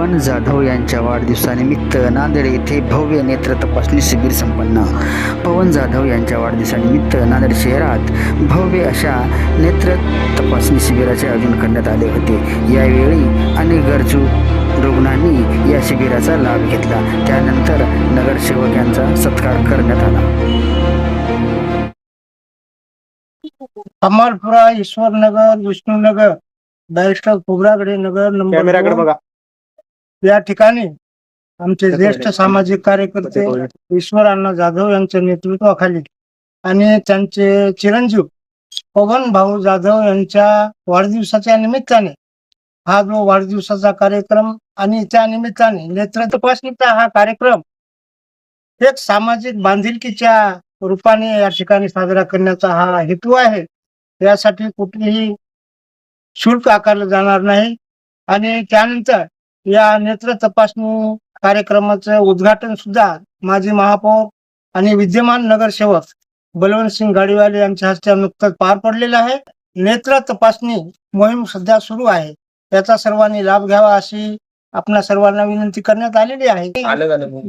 पवन जाधव यांच्या वाढदिवसानिमित्त नांदेड येथे भव्य नेत्र तपासणी शिबिर संपन्न. पवन जाधव यांच्या वाढदिवसानिमित्त नांदेड शहरात भव्य अशा नेत्र तपासणी शिबिराचे आयोजन करण्यात आले होते. यावेळी अनेक गरजू रुग्णांनी या शिबिराचा लाभ घेतला. त्यानंतर नगरसेवक यांचा सत्कार करण्यात आला. कमालपुरा ईश्वरनगर विष्णूनगर बॅरिस्टर खोबरागडे नगर नंबर कॅमेराकडे दोन. बघा. या ठिकाणी आमचे ज्येष्ठ सामाजिक कार्यकर्ते ईश्वर अण्णा जाधव यांच्या नेतृत्वाखाली आणि त्यांचे चिरंजीव पवन भाऊ जाधव यांच्या वाढदिवसाच्या निमित्ताने हा जो वाढदिवसाचा कार्यक्रम आणि त्या निमित्ताने नेत्र तपासणीचा हा कार्यक्रम एक सामाजिक बांधिलकीच्या रूपाने या ठिकाणी साजरा करण्याचा हा हेतू आहे. यासाठी कुठलीही शुल्क आकारलं जाणार नाही. आणि त्यानंतर या नेत्र तपासणी कार्यक्रमाचं उद्घाटन सुद्धा माजी महापौर आणि विद्यमान नगरसेवक बलवंत सिंग गाडीवाले यांच्या हस्ते नुकतंच पार पडलेलं आहे. नेत्र तपासणी मोहीम सध्या सुरू आहे. याचा सर्वांनी लाभ घ्यावा अशी आपणा सर्वांना विनंती करण्यात आलेली आहे.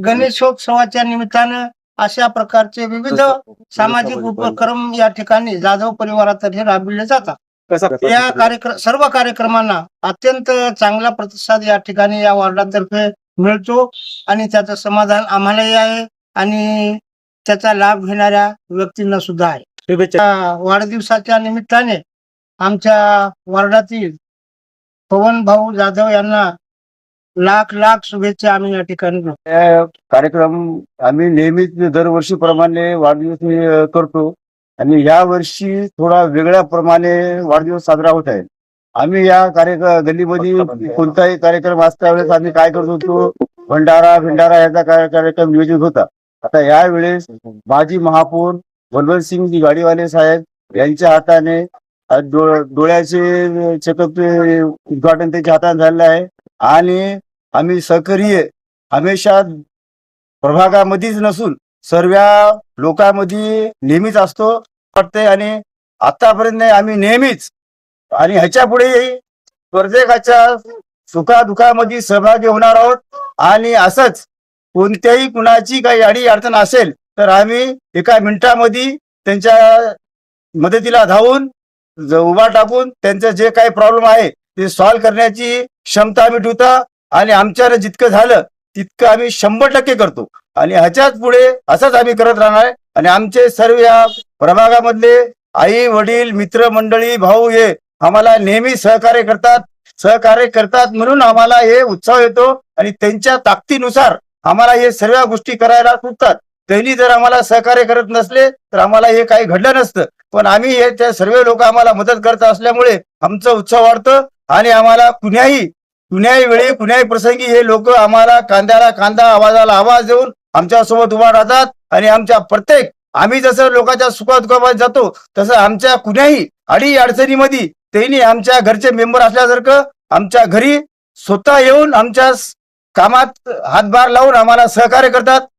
गणेशोत्सवाच्या निमित्तानं अशा प्रकारचे विविध सामाजिक उपक्रम या ठिकाणी जाधव परिवारातर्फे राबविले जातात. कसा या कार्यक्रम सर्व कार्यक्रमांना अत्यंत चांगला प्रतिसाद या ठिकाणी या वॉर्डातर्फे मिळतो आणि त्याचं समाधान आम्हालाही आहे आणि त्याचा लाभ घेणाऱ्या व्यक्तींना सुद्धा आहे. शुभेच्छा. या वाढदिवसाच्या निमित्ताने आमच्या वॉर्डातील पवन भाऊ जाधव यांना लाख लाख शुभेच्छा आम्ही या ठिकाणी देतो. कार्यक्रम आम्ही नेहमीच दरवर्षीप्रमाणे वाढदिवस अ, करतो. आणि या वर्षी थोडा वेगळ्या प्रमाणे वाढदिवस साजरा होत आहे. आम्ही या कार्य गल्लीमध्ये कोणताही कार्यक्रम असता वेळेस आम्ही काय करत होतो? भंडारा भिंडारा याचा कार्यक्रम नियोजित होता. आता यावेळेस माजी महापौर बलवंत सिंग जी गाडीवाले साहेब यांच्या हाताने डोळ्याचे चेकअप उद्घाटन त्यांच्या हातात झालेलं आहे. आणि आम्ही सहकार्य हमेशा प्रभागामध्येच नसून सर्व लोकांमध्ये नेहमीच असतो वाटतंय. आणि आतापर्यंत नाही, आम्ही नेहमीच. आणि ह्याच्या पुढे प्रत्येकाच्या सुखादुखामध्ये सहभागी होणार आहोत. आणि असंच कोणत्याही कुणाची काही अडी अडचण असेल तर आम्ही एका मिनिटामध्ये त्यांच्या मदतीला धावून उभा टाकून त्यांचं जे काही प्रॉब्लेम आहे ते सॉल्व्ह करण्याची क्षमता आम्ही ठेवता. आणि आमच्यानं जितकं झालं तितकं आम्ही शंभर टक्के करतो. आणि ह्याच्याच पुढे असंच आम्ही करत राहणार. आहे. आणि आमचे सर्व या प्रभागामधले आई वडील मित्रमंडळी भाऊ हे आम्हाला नेहमी सहकार्य करतात. सहकार्य करतात म्हणून आम्हाला हे उत्साह येतो आणि त्यांच्या ताकदीनुसार आम्हाला हे सर्व गोष्टी करायला सुटतात त्यांनी जर आम्हाला सहकार्य करत नसले तर आम्हाला हे काही घडलं नसतं. पण आम्ही हे त्या सर्व लोक आम्हाला मदत करत असल्यामुळे आमचं उत्साह वाढतं आणि आम्हाला कुण्याही कुण्याही वेळी कुण्याही प्रसंगी हे लोक आम्हाला कांद्याला कांदा आवाजाला आवाज देऊन आमच्यासोबत उभा राहतात आणि आमच्या प्रत्येक आम्ही जसं लोकांच्या सुखादुखामध्ये जातो तसं आमच्या कुण्याही अडी अडचणीमध्ये त्यांनी आमच्या घरचे मेंबर असल्यासारखं आमच्या घरी स्वतः येऊन आमच्या कामात हातभार लावून आम्हाला सहकार्य करतात.